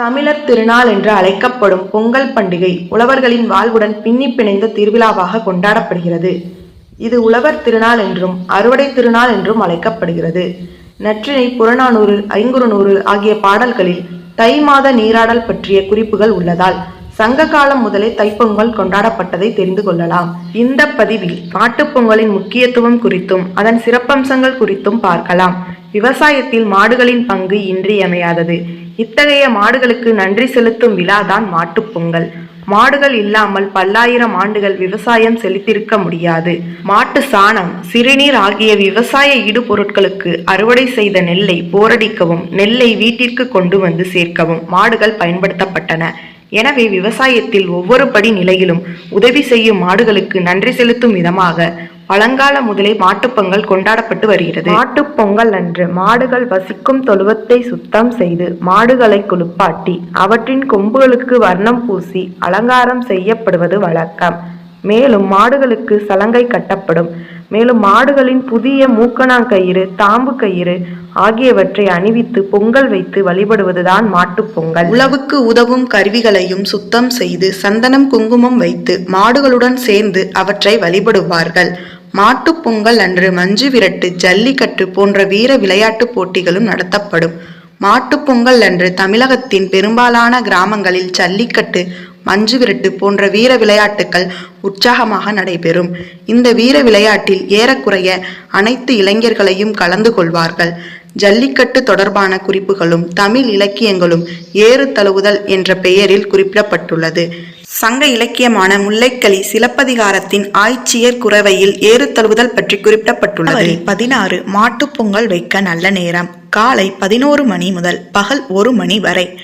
தமிழர் திருநாள் என்று அழைக்கப்படும் பொங்கல் பண்டிகை உழவர்களின் வாழ்வுடன் பின்னி பிணைந்த திருவிழாவாக கொண்டாடப்படுகிறது. இது உழவர் திருநாள் என்றும் அறுவடை திருநாள் என்றும் அழைக்கப்படுகிறது. நற்றினை புறநானூறு ஐங்குறுநூறு ஆகிய பாடல்களில் தை மாத நீராடல் பற்றிய குறிப்புகள் உள்ளதால் சங்க காலம் முதலே தைப்பொங்கல் கொண்டாடப்பட்டதை தெரிந்து கொள்ளலாம். இந்த பதிவில் மாட்டுப்பொங்கலின் முக்கியத்துவம் குறித்தும் அதன் சிறப்பம்சங்கள் குறித்தும் பார்க்கலாம். விவசாயத்தில் மாடுகளின் பங்கு இன்றியமையாதது. இத்தகைய மாடுகளுக்கு நன்றி செலுத்தும் விழாதான் மாட்டுப் பொங்கல். மாடுகள் இல்லாமல் பல்லாயிரம் ஆண்டுகள் விவசாயம் செலுத்திருக்க முடியாது. மாட்டு சாணம் சிறுநீர் ஆகிய விவசாய இடுபொருட்களுக்கு அறுவடை செய்த நெல்லை போரடிக்கவும் நெல்லை வீட்டிற்கு கொண்டு வந்து சேர்க்கவும் மாடுகள் பயன்படுத்தப்பட்டன. எனவே விவசாயத்தில் ஒவ்வொரு படி நிலையிலும் உதவி செய்யும் மாடுகளுக்கு நன்றி செலுத்தும் விதமாக பழங்கால முதலே மாட்டுப்பொங்கல் கொண்டாடப்பட்டு வருகிறது. மாட்டுப் பொங்கல் அன்று மாடுகள் வசிக்கும் தொழுவத்தை சுத்தம் செய்து மாடுகளை குளிப்பாட்டி அவற்றின் கொம்புகளுக்கு வர்ணம் பூசி அலங்காரம் செய்யப்படுவது வழக்கம். மேலும் மாடுகளுக்கு சலங்கை கட்டப்படும். மேலும் மாடுகளின் புதிய மூக்கணாங்கயிறு தாம்பு கயிறு ஆகியவற்றை அணிவித்து பொங்கல் வைத்து வழிபடுவதுதான் மாட்டுப் பொங்கல். உழவுக்கு உதவும் கருவிகளையும் சுத்தம் செய்து சந்தனம் குங்குமம் வைத்து மாடுகளுடன் சேர்ந்து அவற்றை வழிபடுவார்கள். மாட்டுப் பொங்கல் அன்று மஞ்சு விரட்டு ஜல்லிக்கட்டு போன்ற வீர விளையாட்டுப் போட்டிகளும் நடத்தப்படும். மாட்டுப் பொங்கல் அன்று தமிழகத்தின் பெரும்பாலான கிராமங்களில் ஜல்லிக்கட்டு மஞ்சு விரட்டு போன்ற வீர விளையாட்டுகள் உற்சாகமாக நடைபெறும். இந்த வீர விளையாட்டில் ஏறக்குறைய அனைத்து இளைஞர்களையும் கலந்து கொள்வார்கள். ஜல்லிக்கட்டு தொடர்பான குறிப்புகளும் தமிழ் இலக்கியங்களும் ஏறு தழுவுதல் என்ற பெயரில் குறிப்பிடப்பட்டுள்ளது. சங்க இலக்கியமான முல்லைக்கலி சிலப்பதிகாரத்தின் ஆய்ச்சியர் குறவையில் ஏறு தழுவுதல் பற்றி குறிப்பிடப்பட்டுள்ளது. பதினாறு மாட்டுப்பொங்கல் வைக்க நல்ல நேரம். காலை பதினோரு மணி முதல் பகல் ஒரு மணி வரை.